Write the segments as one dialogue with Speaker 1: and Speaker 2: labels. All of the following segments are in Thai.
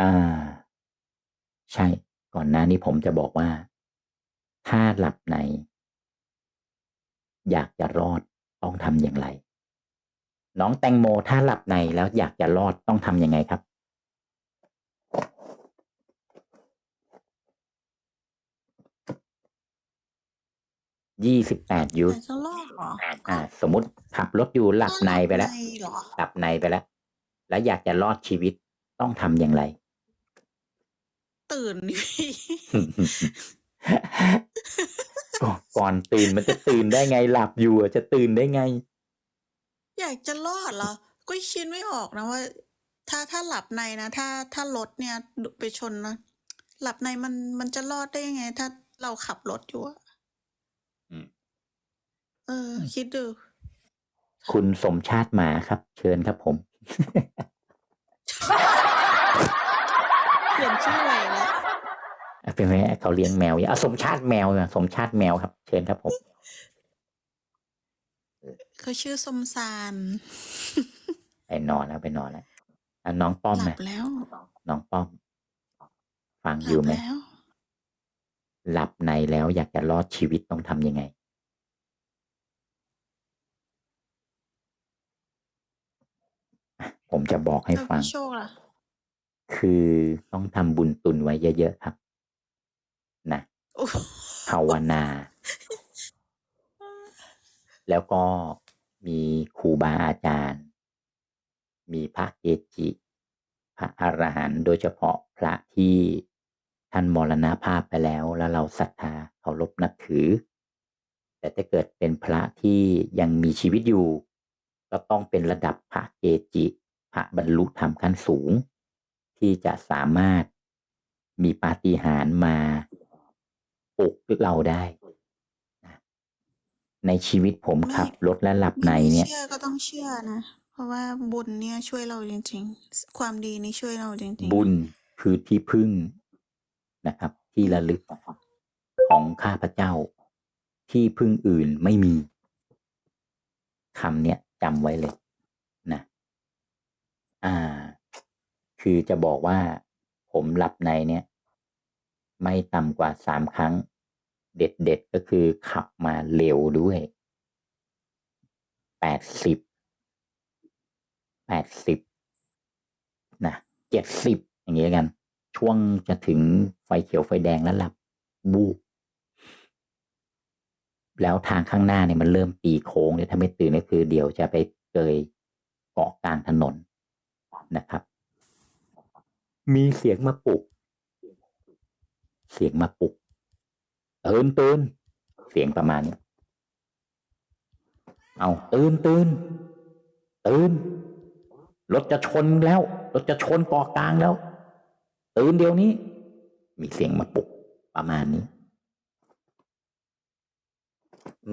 Speaker 1: อ่า ใช่ ก่อนหน้านี้ผมจะบอกว่า ถ้าหลับใน อยากจะรอดต้องทำอย่างไร น้องแตงโมถ้าหลับในแล้วอยากจะรอดต้องทำยังไงครับ ยี่สิบแปดยุ
Speaker 2: อ
Speaker 1: ท
Speaker 2: ยากจะรอดเหรอ
Speaker 1: อ่า สมมติขับรถอยู่หลับในไปแล้ว
Speaker 2: หลับในเหรอ
Speaker 1: หลับในไปแล้ว แล้วอยากจะรอดชีวิตต้องทำอย่างไร
Speaker 2: ตื่นดิพี่
Speaker 1: ก่อนก่อนตื่นมันจะตื่นได้ไงหลับอยู่อะจะตื่นได้ไง
Speaker 2: อยากจะรอดเหรอก็คิดไม่ออกนะว่า ถ้าถ้าหลับในนะถ้าถ้ารถเนี่ยไปชนนะหลับในมันมันจะรอดได้ยังไง ถ้าเราขับรถอยู่อะ
Speaker 1: อืม
Speaker 2: เออ คิดดู
Speaker 1: คุณสมชาติหมาครับ เชิญครับผม
Speaker 2: เปลี่ยนชื่อใหม่แล้ว
Speaker 1: เป็นไหมเขาเลี้ยงแมวอยู่อะสมชาติแมวอะสมชาติแมวครับ เชิญครับผม
Speaker 2: เขาชื่อสมสาร
Speaker 1: ไปนอนแล้วไปนอนแล้วอะน้องป้อม
Speaker 2: หลั
Speaker 1: นะ
Speaker 2: บแล้ว
Speaker 1: น้องป้อม ฟัง
Speaker 2: ห
Speaker 1: อ
Speaker 2: ลั
Speaker 1: ยู่
Speaker 2: บ
Speaker 1: ไหม
Speaker 2: แล้ว
Speaker 1: หลับในแล้วอยากจะรอดชีวิตต้องทำยังไง ผมจะบอกให้
Speaker 2: แล้ว
Speaker 1: ฟัง
Speaker 2: พี่โชคล่ะ
Speaker 1: คือต้องทำบุญตุนไว้เยอะๆครับ นะภาวนา แล้วก็มีครูบาอาจารย์ มีพระเกจิ พระอรหันต์โดยเฉพาะพระที่ท่านมรณภาพไปแล้วแล้วเราศรัทธาเคารพนับถือ แต่ถ้าเกิดเป็นพระที่ยังมีชีวิตอยู่ ก็ต้องเป็นระดับพระเกจิ พระบรรลุธรรมขั้นสูง ที่จะสามารถมีปาฏิหาริย์มาปลุกเราได้นะในชีวิตผม
Speaker 2: ไม่
Speaker 1: ขับรถและหลับใน
Speaker 2: ไม่
Speaker 1: เนี่ย
Speaker 2: เชื่อก็ต้องเชื่อนะ เพราะว่าบุญเนี่ยช่วยเราจริง ๆ ความดีนี่ช่วยเราจริงๆ
Speaker 1: บุญคือที่พึ่งนะครับ ที่ระลึกของข้าพเจ้า ที่พึ่งอื่นไม่มีคำเนี้ยจำไว้เลยนะ อ่า คือจะบอกว่าผมหลับในเนี่ย ไม่ต่ำกว่าสามครั้ง เด็ดๆก็คือขับมาเร็วด้วยแปดสิบแปดสิบนะเจ็ดสิบอย่างนี้แล้วกัน ช่วงจะถึงไฟเขียวไฟแดงแล้วหลับบูบแล้วทางข้างหน้าเนี่ยมันเริ่มตีโค้งเนี่ยถ้าไม่ตื่นก็คือเดี๋ยวจะไปเกยเกาะกลางถนนนะครับ มีเสียงมาปลุก เสียงมาปลุกตื่นตื่นเสียงประมาณนี้เอาตื่นตื่นตื่นรถจะชนแล้วรถจะชนเกาะกลางแล้ว ตื่นเดี๋ยวนี้ มีเสียงมาปลุกประมาณนี้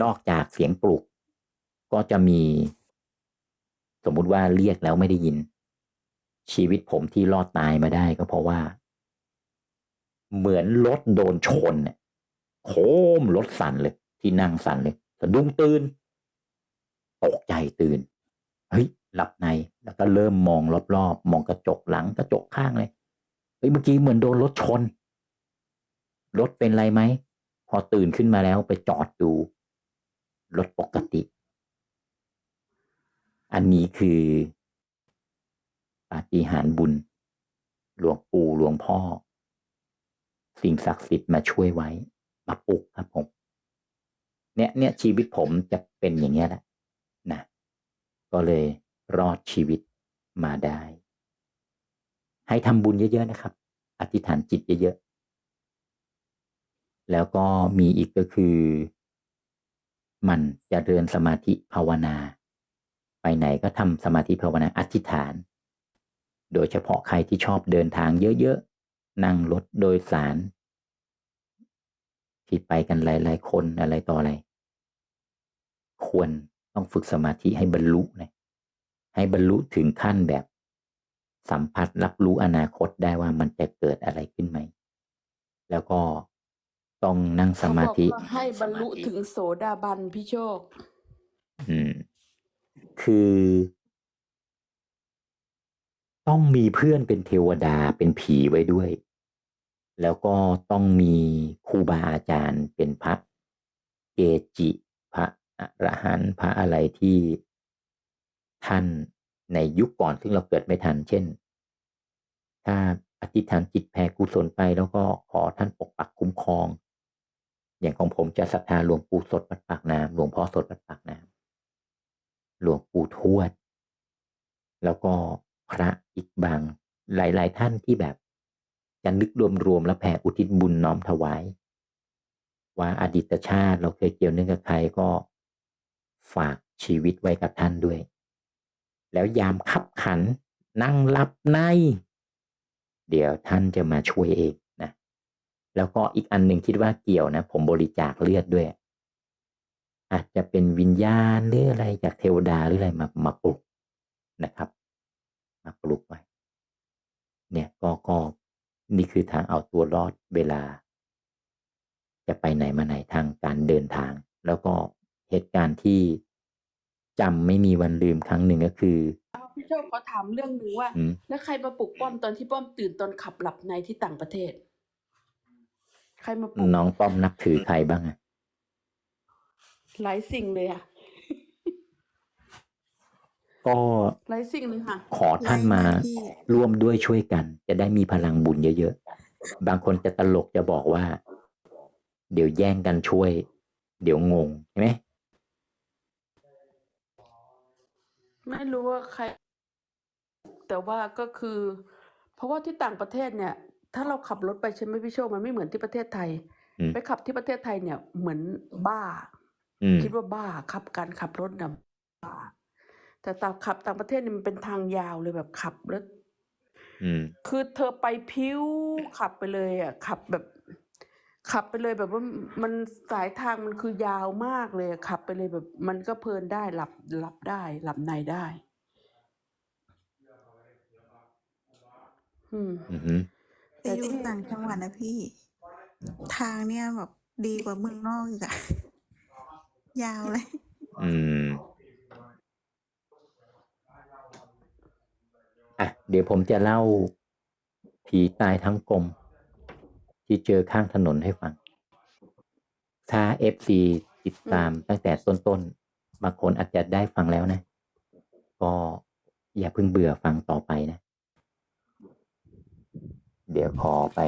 Speaker 1: นอกจากเสียงปลุก ก็จะมี สมมุติว่าเรียกแล้วไม่ได้ยิน ชีวิตผมที่รอดตายมาได้ก็เพราะว่า เหมือนรถโดนชนเนี่ยโคมรถสั่นเลย ที่นั่งสั่นเลยสะดุ้งตื่นตกใจตื่นเฮ้ยหลับในแล้วก็เริ่มมองรอบๆมองกระจกหลังกระจกข้างเลยเฮ้ยเมื่อกี้เหมือนโดนรถชนรถเป็นไรไหมพอตื่นขึ้นมาแล้วไปจอดดูรถปกติ อันนี้คือ ปาฏิหาริย์บุญ หลวงปู่หลวงพ่อ สิ่งศักดิ์สิทธิ์มาช่วยไว้ มาปลุกครับผม เนี่ยเนี่ยชีวิตผมจะเป็นอย่างเงี้ยแหละนะ ก็เลยรอดชีวิตมาได้ ให้ทำบุญเยอะๆนะครับ อธิษฐานจิตเยอะๆ แล้วก็มีอีกก็คือ มันจะเริญสมาธิภาวนา ไปไหนก็ทำสมาธิภาวนาอธิษฐาน โดยเฉพาะใครที่ชอบเดินทางเยอะๆ นั่งรถโดยสาร ที่ไปกันหลายๆ คนอะไรต่ออะไร ควรต้องฝึกสมาธิให้บรรลุนะให้บรรลุถึงขั้นแบบ สัมผัสรับรู้อนาคตได้ว่ามันจะเกิดอะไรขึ้นไหม แล้วก็ต้องนั่งสมาธิ
Speaker 3: เขบอกว่าให้บรรลุถึงโสดาบันพี่โชค
Speaker 1: อืม คือ ต้องมีเพื่อนเป็นเทวดาเป็นผีไว้ด้วย แล้วก็ต้องมีครูบาอาจารย์เป็นพระเกจิพระอรหันต์พระอะไรที่ท่านในยุคก่อนซึ่งเราเกิดไม่ทัน เช่น ถ้าอธิษฐานจิตแผ่กุศลไปแล้วก็ขอท่านปกปักคุ้มครอง อย่างของผมจะศรัทธาหลวงปู่สดวัดปากน้ำหลวงพ่อสดวัดปากน้ำหลวงปู่ทวด แล้วก็ พระอีกบาง หลาย ๆ ท่านที่แบบจะนึกรวมๆแล้วแผ่อุทิศบุญน้อมถวาย ว่าอดีตชาติเราเคยเกี่ยวเนื่องกับใครก็ฝากชีวิตไว้กับท่านด้วย แล้วยามขับขันนั่งหลับใน เดี๋ยวท่านจะมาช่วยเองนะ แล้วก็อีกอันหนึ่งคิดว่าเกี่ยวนะ ผมบริจาคเลือดด้วย อาจจะเป็นวิญญาณหรืออะไรจากเทวดาหรืออะไรมามาปลุกนะครับ ปลุกไว้เนี่ยก็ก็นี่คือทางเอาตัวรอดเวลา จะไปไหนมาไหนทางการเดินทาง แล้วก็เหตุการณ์ที่จำไม่มีวันลืมครั้งหนึ่งก็คือ
Speaker 3: เอาพี่โชคขอถามเรื่องหนึ่งว่า
Speaker 1: อืม
Speaker 3: แล้วใครมาปลุกป้อมตอนที่ป้อมตื่นตอนขับหลับในที่ต่างประเทศ ใครมาปลุก
Speaker 1: น้องป้อมนับถือใครบ้างอะ
Speaker 3: หลายสิ่งเลยอะ
Speaker 1: ก็
Speaker 3: หลายสิ่งเลยค่ะ
Speaker 1: ขอท่านมา
Speaker 2: ไล่มาที่
Speaker 1: ร่วมด้วยช่วยกัน จะได้มีพลังบุญเยอะๆ บางคนจะตลกจะบอกว่า เดี๋ยวแย่งกันช่วย เดี๋ยวงงใช่ไหม
Speaker 3: ไม่รู้ว่าใคร แต่ว่าก็คือ เพราะว่าที่ต่างประเทศเนี่ย ถ้าเราขับรถไปใช่ไหมพี่โชคมันไม่เหมือนที่ประเทศไทย
Speaker 1: อืม
Speaker 3: ไปขับที่ประเทศไทยเนี่ยเหมือนบ้า
Speaker 1: อืม
Speaker 3: คิดว่าบ้าขับการขับรถนะบ้า แต่ต่างขับต่างประเทศเนี่ยมันเป็นทางยาวเลยแบบขับแล้ว
Speaker 1: อืม
Speaker 3: คือเธอไปพิ้วขับไปเลย อะ ขับแบบ ขับไปเลยแบบว่ามันสายทางมันคือยาวมากเลยอะขับไปเลยแบบ มันก็เพลินได้หลับหลับได้ หลับในได้ อืม
Speaker 1: อือหือ
Speaker 2: ไปอยู่ต่างจังหวัดนะพี่ ทางเนี่ยแบบดีกว่าเมืองนอกอีกอะ ยาวเลย
Speaker 1: อืม อะ เดี๋ยวผมจะเล่าผีตายทั้งกลม ที่เจอข้างถนนให้ฟัง ถ้าเอฟซีติดตามตั้งแต่ต้นๆบางคนอาจจะได้ฟังแล้วนะ ก็อย่าเพิ่งเบื่อฟังต่อไปนะ เดี๋ยวขอไป